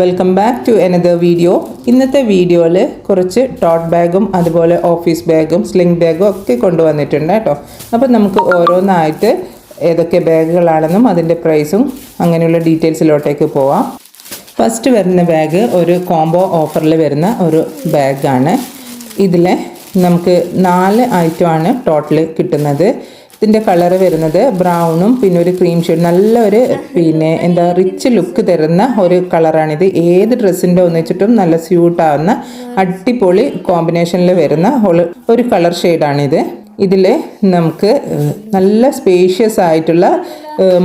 Welcome back to another video ഇന്നത്തെ വീഡിയോയിൽ കുറച്ച് ടോട്ട് ബാഗും അതുപോലെ ഓഫീസ് ബാഗും സ്ലിംഗ് ബാഗും ഒക്കെ കൊണ്ടുവന്നിട്ടുണ്ട് കേട്ടോ. അപ്പോൾ നമുക്ക് ഓരോന്നായിട്ട് ഏതൊക്കെ ബാഗുകളാണെന്നും അതിന്റെ പ്രൈസും അങ്ങനെയുള്ള ഡീറ്റെയിൽസിലോട്ടേക്ക് പോവാം. ഫസ്റ്റ് വരുന്ന ബാഗ് ഒരു കോംബോ ഓഫറിൽ വരുന്ന ഒരു ബാഗാണ് ഇതിൽ നമുക്ക് നാല് ഐറ്റമാണ് ടോട്ടൽ കിട്ടുന്നത്. ഇതിന്റെ കളറ് വരുന്നത് ബ്രൗണും പിന്നെ ഒരു ക്രീം ഷെയ്ഡ് നല്ലൊരു പിന്നെ എന്താ റിച്ച് ലുക്ക് തരുന്ന ഒരു കളറാണിത് ഏത് ഡ്രസ്സിന്റെ ഒന്നിച്ചിട്ടും നല്ല സ്യൂട്ടാവുന്ന അടിപൊളി കോമ്പിനേഷനിൽ വരുന്ന ഒരു- കളർ ഷെയ്ഡാണിത് ഇതിൽ നമുക്ക് നല്ല സ്പേഷ്യസ് ആയിട്ടുള്ള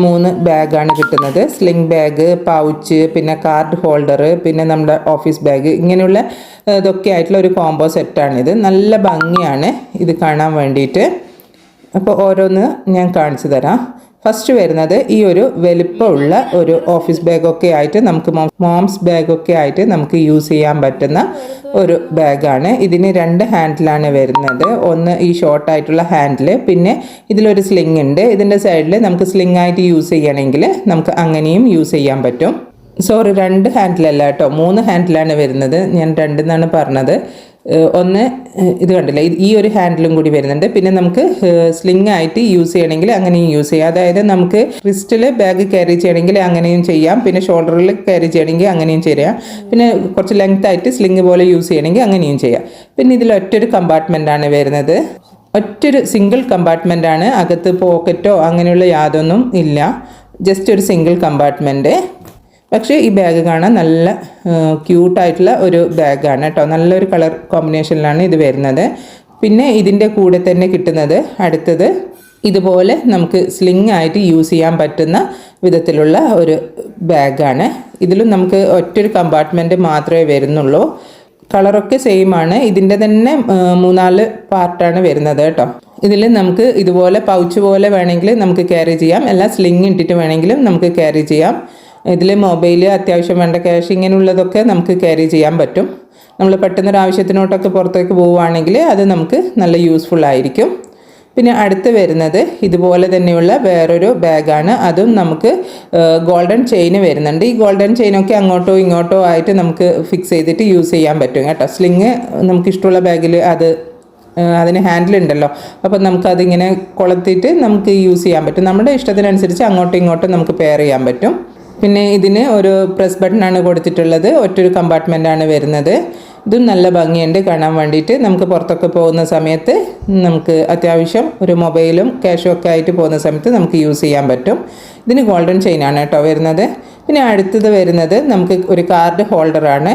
മൂന്ന് ബാഗാണ് കിട്ടുന്നത്. സ്ലിംഗ് ബാഗ് പൗച്ച് പിന്നെ കാർഡ് ഹോൾഡർ പിന്നെ നമ്മുടെ ഓഫീസ് ബാഗ് ഇങ്ങനെയുള്ള ഇതൊക്കെ ആയിട്ടുള്ള ഒരു കോംബോ സെറ്റാണിത് നല്ല ഭംഗിയാണ് ഇത് കാണാൻ വേണ്ടിയിട്ട്. അപ്പോൾ ഓരോന്ന് ഞാൻ കാണിച്ചു തരാം. ഫസ്റ്റ് വരുന്നത് ഈ ഒരു വലിപ്പമുള്ള ഒരു ഓഫീസ് ബാഗൊക്കെ ആയിട്ട് നമുക്ക് മോംസ് ബാഗൊക്കെ ആയിട്ട് നമുക്ക് യൂസ് ചെയ്യാൻ പറ്റുന്ന ഒരു ബാഗാണ് ഇതിന് രണ്ട് ഹാൻഡിലാണ് വരുന്നത്. ഒന്ന് ഈ ഷോർട്ടായിട്ടുള്ള ഹാൻഡിൽ പിന്നെ ഇതിലൊരു സ്ലിംഗ് ഉണ്ട്. ഇതിന്റെ സൈഡിൽ നമുക്ക് സ്ലിംഗ് ആയിട്ട് യൂസ് ചെയ്യണമെങ്കിൽ നമുക്ക് അങ്ങനെയും യൂസ് ചെയ്യാൻ പറ്റും. സോറി രണ്ട് ഹാൻഡിലല്ല കേട്ടോ. മൂന്ന് ഹാൻഡിലാണ് വരുന്നത്. ഞാൻ രണ്ടെന്നാണ് പറഞ്ഞത്. ഒന്ന് ഇത് കണ്ടില്ല? ഈ ഒരു ഹാൻഡിലും കൂടി വരുന്നുണ്ട്. പിന്നെ നമുക്ക് സ്ലിംഗ് ആയിട്ട് യൂസ് ചെയ്യണമെങ്കിൽ അങ്ങനെയും യൂസ് ചെയ്യാം. അതായത് നമുക്ക് റിസ്റ്റിൽ ബാഗ് ക്യാരി ചെയ്യണമെങ്കിൽ അങ്ങനെയും ചെയ്യാം. പിന്നെ ഷോൾഡറിൽ ക്യാരി ചെയ്യണമെങ്കിൽ അങ്ങനെയും ചെയ്യാം. പിന്നെ കുറച്ച് ലെങ്ത് ആയിട്ട് സ്ലിംഗ് പോലെ യൂസ് ചെയ്യണമെങ്കിൽ അങ്ങനെയും ചെയ്യാം. പിന്നെ ഇതിൽ ഒറ്റൊരു കമ്പാർട്ട്മെന്റ് ആണ് വരുന്നത്. ഒറ്റൊരു സിംഗിൾ കമ്പാർട്ട്മെന്റ് ആണ്. അകത്ത് പോക്കറ്റോ അങ്ങനെയുള്ള യാതൊന്നും ഇല്ല. ജസ്റ്റ് ഒരു സിംഗിൾ കമ്പാർട്ട്മെന്റ് പക്ഷേ ഈ ബാഗ് കാണാൻ നല്ല ക്യൂട്ടായിട്ടുള്ള ഒരു ബാഗാണ് കേട്ടോ. നല്ലൊരു കളർ കോമ്പിനേഷനിലാണ് ഇത് വരുന്നത്. പിന്നെ ഇതിന്റെ കൂടെ തന്നെ കിട്ടുന്നത് അടുത്തത് ഇതുപോലെ നമുക്ക് സ്ലിങ് ആയിട്ട് യൂസ് ചെയ്യാൻ പറ്റുന്ന വിധത്തിലുള്ള ഒരു ബാഗാണ്. ഇതിലും നമുക്ക് ഒറ്റൊരു കമ്പാർട്ട്മെന്റ് മാത്രമേ വരുന്നുള്ളൂ. കളറൊക്കെ സെയിം ആണ്. ഇതിന്റെ തന്നെ മൂന്നാൽ പാർട്ടാണ് വരുന്നത് കേട്ടോ. ഇതിൽ നമുക്ക് ഇതുപോലെ പൗച്ച് പോലെ വേണമെങ്കിൽ നമുക്ക് ക്യാരി ചെയ്യാം. എല്ലാം സ്ലിങ് ഇട്ടിട്ട് വേണമെങ്കിലും നമുക്ക് ക്യാരി ചെയ്യാം. ഇതിൽ മൊബൈൽ അത്യാവശ്യം വേണ്ട ക്യാഷ് ഇങ്ങനെയുള്ളതൊക്കെ നമുക്ക് ക്യാരി ചെയ്യാൻ പറ്റും. നമ്മൾ പെട്ടെന്നൊരു ആവശ്യത്തിനോട്ടൊക്കെ പുറത്തേക്ക് പോവുകയാണെങ്കിൽ അത് നമുക്ക് നല്ല യൂസ്ഫുൾ ആയിരിക്കും. പിന്നെ അടുത്ത് വരുന്നത് ഇതുപോലെ തന്നെയുള്ള വേറൊരു ബാഗാണ് അതും നമുക്ക് ഗോൾഡൻ ചെയിൻ വരുന്നുണ്ട്. ഈ ഗോൾഡൻ ചെയിനൊക്കെ അങ്ങോട്ടോ ഇങ്ങോട്ടോ ആയിട്ട് നമുക്ക് ഫിക്സ് ചെയ്തിട്ട് യൂസ് ചെയ്യാൻ പറ്റും കേട്ടോ. സ്ലിങ് നമുക്ക് ഇഷ്ടമുള്ള ബാഗിൽ അത് അതിന് ഹാൻഡിൽ ഉണ്ടല്ലോ. അപ്പോൾ നമുക്കതിങ്ങനെ കൊളുത്തിയിട്ട് നമുക്ക് യൂസ് ചെയ്യാൻ പറ്റും. നമ്മുടെ ഇഷ്ടത്തിനനുസരിച്ച് അങ്ങോട്ടും ഇങ്ങോട്ടും നമുക്ക് പെയർ ചെയ്യാൻ പറ്റും. പിന്നെ ഇതിന് ഒരു പ്രസ് ബട്ടണാണ് കൊടുത്തിട്ടുള്ളത്. ഒറ്റൊരു കമ്പാർട്ട്മെന്റാണ് വരുന്നത്. ഇതും നല്ല ഭംഗിയുണ്ട്. കാണാൻ വേണ്ടിയിട്ട് നമുക്ക് പുറത്തൊക്കെ പോകുന്ന സമയത്ത് നമുക്ക് അത്യാവശ്യം ഒരു മൊബൈലും ക്യാഷും ഒക്കെ ആയിട്ട് പോകുന്ന സമയത്ത് നമുക്ക് യൂസ് ചെയ്യാൻ പറ്റും. ഇതിന് ഗോൾഡൻ ചെയിനാണ് കേട്ടോ വരുന്നത്. പിന്നെ അടുത്തത് വരുന്നത് നമുക്ക് ഒരു കാർഡ് ഹോൾഡറാണ്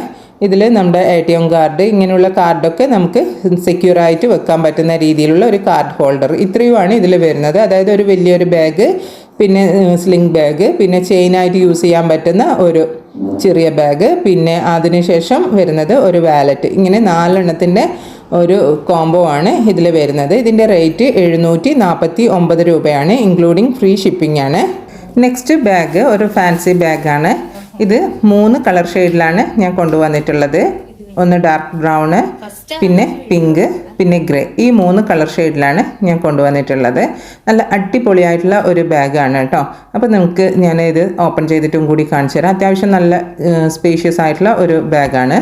ഇതിൽ നമ്മുടെ എ ടി എം കാർഡ് ഇങ്ങനെയുള്ള കാർഡൊക്കെ നമുക്ക് സെക്യൂർ ആയിട്ട് വെക്കാൻ പറ്റുന്ന രീതിയിലുള്ള ഒരു കാർഡ് ഹോൾഡർ ഇത്രയുമാണ് ഇതിൽ വരുന്നത്. അതായത് ഒരു വലിയൊരു ബാഗ് പിന്നെ സ്ലിംഗ് ബാഗ് പിന്നെ ചെയിനായിട്ട് യൂസ് ചെയ്യാൻ പറ്റുന്ന ഒരു ചെറിയ ബാഗ് പിന്നെ അതിനുശേഷം വരുന്നത് ഒരു വാലറ്റ് ഇങ്ങനെ നാലെണ്ണത്തിന്റെ ഒരു കോംബോ ആണ് ഇതിൽ വരുന്നത്. ഇതിന്റെ റേറ്റ് എഴുന്നൂറ്റി നാൽപ്പത്തി ഒമ്പത് രൂപയാണ് ഇൻക്ലൂഡിങ് ഫ്രീ ഷിപ്പിംഗ് ആണ്. നെക്സ്റ്റ് ബാഗ് ഒരു ഫാൻസി ബാഗാണ് ഇത് മൂന്ന് കളർ ഷെയ്ഡിലാണ് ഞാൻ കൊണ്ടുവന്നിട്ടുള്ളത്. ഒന്ന് ഡാർക്ക് ബ്രൗണ് പിന്നെ പിങ്ക് പിന്നെ ഗ്രേ ഈ മൂന്ന് കളർ ഷെയ്ഡിലാണ് ഞാൻ കൊണ്ടുവന്നിട്ടുള്ളത്. നല്ല അടിപൊളിയായിട്ടുള്ള ഒരു ബാഗാണ് കേട്ടോ. അപ്പോൾ നമുക്ക് ഞാൻ ഇത് ഓപ്പൺ ചെയ്തിട്ടും കൂടി കാണിച്ചു തരാം അത്യാവശ്യം നല്ല സ്പേഷ്യസ് ആയിട്ടുള്ള ഒരു ബാഗാണ്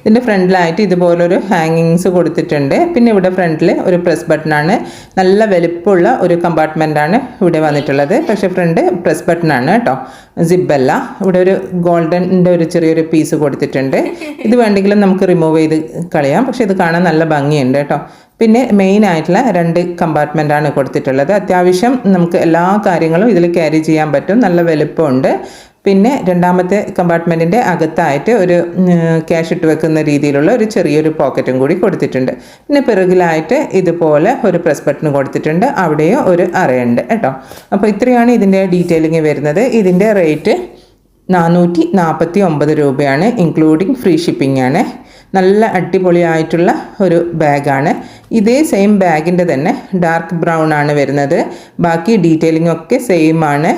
ഇതിന്റെ ഫ്രണ്ടിലായിട്ട് ഇതുപോലൊരു ഹാങ്ങിങ്സ് കൊടുത്തിട്ടുണ്ട്. പിന്നെ ഇവിടെ ഫ്രണ്ടിൽ ഒരു പ്രസ് ബട്ടണാണ് നല്ല വലിപ്പമുള്ള ഒരു കമ്പാർട്ട്മെന്റാണ് ഇവിടെ വന്നിട്ടുള്ളത്. പക്ഷേ ഫ്രണ്ട് പ്രസ് ബട്ടണാണ് കേട്ടോ സിബല്ല ഇവിടെ ഒരു ഗോൾഡന്റെ ഒരു ചെറിയൊരു പീസ് കൊടുത്തിട്ടുണ്ട്. ഇത് വേണ്ടെങ്കിലും നമുക്ക് റിമൂവ് ചെയ്ത് കളയാം. പക്ഷേ ഇത് കാണാൻ നല്ല ഭംഗിയുണ്ട് കേട്ടോ പിന്നെ മെയിൻ ആയിട്ടുള്ള രണ്ട് കമ്പാർട്ട്മെന്റാണ് കൊടുത്തിട്ടുള്ളത്. അത്യാവശ്യം നമുക്ക് എല്ലാ കാര്യങ്ങളും ഇതിൽ ക്യാരി ചെയ്യാൻ പറ്റും. നല്ല വലുപ്പമുണ്ട്. പിന്നെ രണ്ടാമത്തെ കമ്പാർട്ട്മെന്റിന്റെ അകത്തായിട്ട് ഒരു ക്യാഷ് ഇട്ട് വെക്കുന്ന രീതിയിലുള്ള ഒരു ചെറിയൊരു പോക്കറ്റും കൂടി കൊടുത്തിട്ടുണ്ട്. പിന്നെ പിറകിലായിട്ട് ഇതുപോലെ ഒരു പ്രസ് ബട്ടൺ കൊടുത്തിട്ടുണ്ട്. അവിടെയും ഒരു അറയുണ്ട് കേട്ടോ. അപ്പോൾ ഇത്രയാണ് ഇതിന്റെ ഡീറ്റെയിലിംഗ് വരുന്നത്. ഇതിന്റെ റേറ്റ് നാനൂറ്റി നാൽപ്പത്തി ഒമ്പത് രൂപയാണ് ഇൻക്ലൂഡിങ് ഫ്രീ ഷിപ്പിംഗ് ആണ്. നല്ല അടിപൊളിയായിട്ടുള്ള ഒരു ബാഗാണ്. ഇതേ സെയിം ബാഗിന്റെ തന്നെ ഡാർക്ക് ബ്രൗൺ ആണ് വരുന്നത്. ബാക്കി ഡീറ്റെയിലിംഗ് ഒക്കെ സെയിം ആണ്.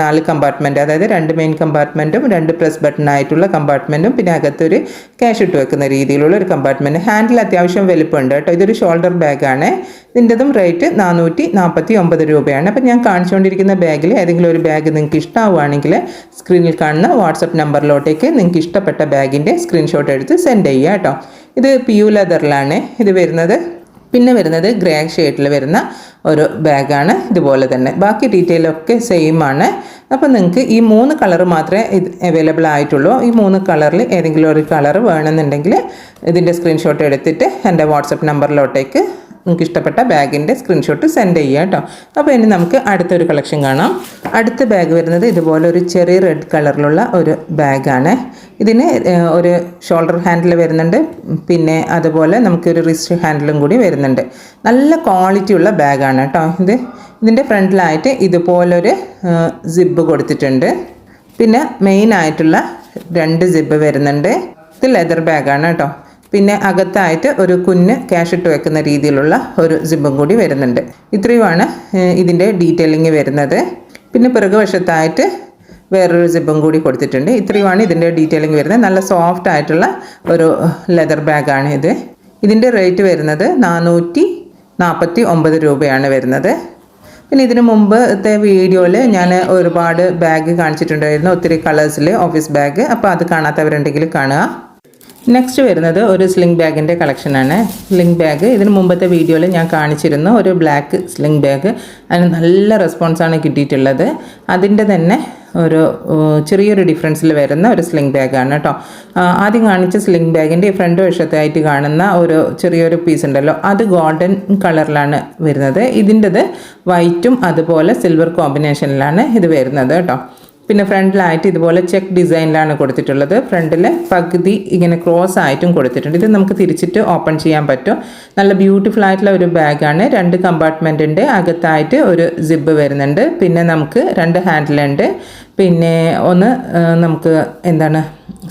നാല് കമ്പാർട്ട്മെന്റ് അതായത് രണ്ട് മെയിൻ കമ്പാർട്ട്മെന്റും രണ്ട് പ്രസ് ബട്ടൺ ആയിട്ടുള്ള കമ്പാർട്ട്മെന്റും പിന്നെ അകത്തൊരു ക്യാഷ് ഇട്ട് വെക്കുന്ന രീതിയിലുള്ള ഒരു കമ്പാർട്ട്മെന്റ് ഹാൻഡിൽ അത്യാവശ്യം വലുപ്പമുണ്ട് കേട്ടോ. ഇതൊരു ഷോൾഡർ ബാഗാണ് ഇതിന്റെതും റേറ്റ് നാനൂറ്റി നാൽപ്പത്തി ഒമ്പത് രൂപയാണ്. അപ്പം ഞാൻ കാണിച്ചുകൊണ്ടിരിക്കുന്ന ബാഗിൽ ഏതെങ്കിലും ഒരു ബാഗ് നിങ്ങൾക്ക് ഇഷ്ടമാവുകയാണെങ്കിൽ സ്ക്രീനിൽ കാണുന്ന വാട്സപ്പ് നമ്പറിലോട്ടേക്ക് നിങ്ങൾക്ക് ഇഷ്ടപ്പെട്ട ബാഗിന്റെ സ്ക്രീൻഷോട്ട് എടുത്ത് സെൻഡ് ചെയ്യുക കേട്ടോ. ഇത് പിയു ലെതറിലാണ്. ഇത് വരുന്നത് പിന്നെ വരുന്നത് ഗ്രേ ഷെയ്ഡിൽ വരുന്ന ഒരു ബാഗാണ് ഇതുപോലെ തന്നെ. ബാക്കി ഡീറ്റെയിൽ ഒക്കെ സെയിം ആണ്. അപ്പോൾ നിങ്ങൾക്ക് ഈ മൂന്ന് കളർ മാത്രമേ ഇത് അവൈലബിൾ ആയിട്ടുള്ളൂ. ഈ മൂന്ന് കളറിൽ ഏതെങ്കിലും ഒരു കളർ വേണമെന്നുണ്ടെങ്കിൽ ഇതിന്റെ സ്ക്രീൻഷോട്ട് എടുത്തിട്ട് എന്റെ വാട്സപ്പ് നമ്പറിലോട്ടേക്ക് നിങ്ങൾക്ക് ഇഷ്ടപ്പെട്ട ബാഗിന്റെ സ്ക്രീൻഷോട്ട് സെൻഡ് ചെയ്യുക കേട്ടോ. അപ്പോൾ ഇനി നമുക്ക് അടുത്തൊരു കളക്ഷൻ കാണാം. അടുത്ത ബാഗ് വരുന്നത് ഇതുപോലെ ഒരു ചെറിയ റെഡ് കളറിലുള്ള ഒരു ബാഗാണ് ഇതിന് ഒരു ഷോൾഡർ ഹാൻഡിൽ വരുന്നുണ്ട്. പിന്നെ അതുപോലെ നമുക്കൊരു റിസ്റ്റ് ഹാൻഡിലും കൂടി വരുന്നുണ്ട്. നല്ല ക്വാളിറ്റിയുള്ള ബാഗാണ് കേട്ടോ ഇത്. ഇതിന്റെ ഫ്രണ്ടിലായിട്ട് ഇതുപോലൊരു സിബ് കൊടുത്തിട്ടുണ്ട്. പിന്നെ മെയിൻ ആയിട്ടുള്ള രണ്ട് സിബ് വരുന്നുണ്ട്. ഇത് ലെതർ ബാഗാണ് കേട്ടോ. പിന്നെ അകത്തായിട്ട് ഒരു കുഞ്ഞ് ക്യാഷ് ഇട്ട് വെക്കുന്ന രീതിയിലുള്ള ഒരു സിബും കൂടി വരുന്നുണ്ട്. ഇത്രയുമാണ് ഇതിന്റെ ഡീറ്റെയിലിംഗ് വരുന്നത്. പിന്നെ പിറകുവശത്തായിട്ട് വേറൊരു സിബും കൂടി കൊടുത്തിട്ടുണ്ട്. ഇത്രയുമാണ് ഇതിന്റെ ഡീറ്റെയിലിംഗ് വരുന്നത്. നല്ല സോഫ്റ്റ് ആയിട്ടുള്ള ഒരു ലെതർ ബാഗാണ് ഇത്. ഇതിന്റെ റേറ്റ് വരുന്നത് നാനൂറ്റി നാൽപ്പത്തി ഒമ്പത് രൂപയാണ് വരുന്നത്. പിന്നെ ഇതിന് മുമ്പത്തെ വീഡിയോയിൽ ഞാൻ ഒരുപാട് ബാഗ് കാണിച്ചിട്ടുണ്ടായിരുന്നു. ഒത്തിരി കളേഴ്സിൽ ഓഫീസ് ബാഗ് അപ്പോൾ അത് കാണാത്തവരുണ്ടെങ്കിൽ കാണുക. നെക്സ്റ്റ് വരുന്നത് ഒരു സ്ലിംഗ് ബാഗിന്റെ കളക്ഷനാണ് സ്ലിംഗ് ബാഗ് ഇതിന് മുമ്പത്തെ വീഡിയോയിൽ ഞാൻ കാണിച്ചിരുന്നു. ഒരു ബ്ലാക്ക് സ്ലിംഗ് ബാഗ് അതിന് നല്ല റെസ്പോൺസാണ് കിട്ടിയിട്ടുള്ളത്. അതിന്റെ തന്നെ ഒരു ചെറിയൊരു ഡിഫറൻസിൽ വരുന്ന ഒരു സ്ലിംഗ് ബാഗാണ് കേട്ടോ. ആദ്യം കാണിച്ച സ്ലിംഗ് ബാഗിന്റെ ഫ്രണ്ട് വശത്തായിട്ട് കാണുന്ന ഒരു ചെറിയൊരു പീസ് ഉണ്ടല്ലോ. അത് ഗോൾഡൻ കളറിലാണ് വരുന്നത്. ഇതിന്റെത് വൈറ്റും അതുപോലെ സിൽവർ കോമ്പിനേഷനിലാണ് ഇത് വരുന്നത് കേട്ടോ. പിന്നെ ഫ്രണ്ടിലായിട്ട് ഇതുപോലെ ചെക്ക് ഡിസൈനിലാണ് കൊടുത്തിട്ടുള്ളത്. ഫ്രണ്ടിൽ പകുതി ഇങ്ങനെ ക്രോസ് ആയിട്ടും കൊടുത്തിട്ടുണ്ട്. ഇത് നമുക്ക് തിരിച്ചിട്ട് ഓപ്പൺ ചെയ്യാൻ പറ്റും. നല്ല ബ്യൂട്ടിഫുൾ ആയിട്ടുള്ള ഒരു ബാഗാണ്. രണ്ട് കമ്പാർട്ട്മെന്റിന്റെ അകത്തായിട്ട് ഒരു സിബ് വരുന്നുണ്ട്. പിന്നെ നമുക്ക് രണ്ട് ഹാൻഡിലുണ്ട്. പിന്നെ ഒന്ന് നമുക്ക് എന്താണ്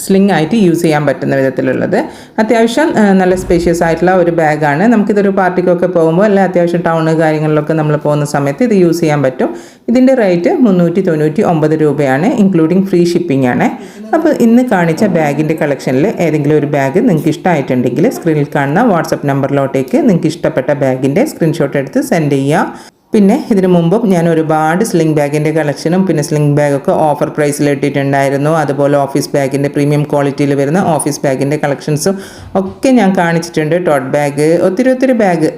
സ്ലിംഗ് ആയിട്ട് യൂസ് ചെയ്യാൻ പറ്റുന്ന വിധത്തിലുള്ളത്. അത്യാവശ്യം നല്ല സ്പേഷ്യസ് ആയിട്ടുള്ള ഒരു ബാഗാണ് നമുക്കിതൊരു പാർട്ടിക്കൊക്കെ പോകുമ്പോൾ അല്ല അത്യാവശ്യം ടൗണ് കാര്യങ്ങളിലൊക്കെ നമ്മൾ പോകുന്ന സമയത്ത് ഇത് യൂസ് ചെയ്യാൻ പറ്റും. ഇതിന്റെ റേറ്റ് മുന്നൂറ്റി തൊണ്ണൂറ്റി ഒമ്പത് രൂപയാണ് ഇൻക്ലൂഡിങ് ഫ്രീ ഷിപ്പിംഗ് ആണ്. അപ്പോൾ ഇന്ന് കാണിച്ച ബാഗിന്റെ കളക്ഷനിൽ ഏതെങ്കിലും ഒരു ബാഗ് നിങ്ങൾക്ക് ഇഷ്ടമായിട്ടുണ്ടെങ്കിൽ സ്ക്രീനിൽ കാണുന്ന വാട്സപ്പ് നമ്പറിലോട്ടേക്ക് നിങ്ങൾക്ക് ഇഷ്ടപ്പെട്ട ബാഗിന്റെ സ്ക്രീൻഷോട്ട് എടുത്ത് സെൻഡ് ചെയ്യുക. പിന്നെ ഇതിനു മുമ്പും ഞാൻ ഒരുപാട് സ്ലിംഗ് ബാഗിന്റെ കളക്ഷനും പിന്നെ സ്ലിംഗ് ബാഗൊക്കെ ഓഫർ പ്രൈസിൽ ഇട്ടിട്ടുണ്ടായിരുന്നു. അതുപോലെ ഓഫീസ് ബാഗിന്റെ പ്രീമിയം ക്വാളിറ്റിയിൽ വരുന്ന ഓഫീസ് ബാഗിന്റെ കളക്ഷൻസും ഒക്കെ ഞാൻ കാണിച്ചിട്ടുണ്ട്. ടോട്ട് ബാഗ് ഒത്തിരി ഒത്തിരി ബാഗ്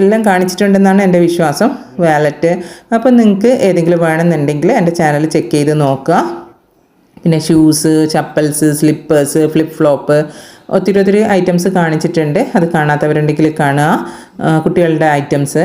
എല്ലാം കാണിച്ചിട്ടുണ്ടെന്നാണ് എന്റെ വിശ്വാസം. വാലറ്റ് അപ്പോൾ നിങ്ങൾക്ക് ഏതെങ്കിലും വേണമെന്നുണ്ടെങ്കിൽ എന്റെ ചാനൽ ചെക്ക് ചെയ്ത് നോക്കുക. പിന്നെ shoes chappals slippers flip flop ഒത്തിരി ഒത്തിരി ഐറ്റംസ് കാണിച്ചിട്ടുണ്ട്. അത് കാണാത്തവരുണ്ടെങ്കിൽ കാണുക. കുട്ടികളുടെ ഐറ്റംസ്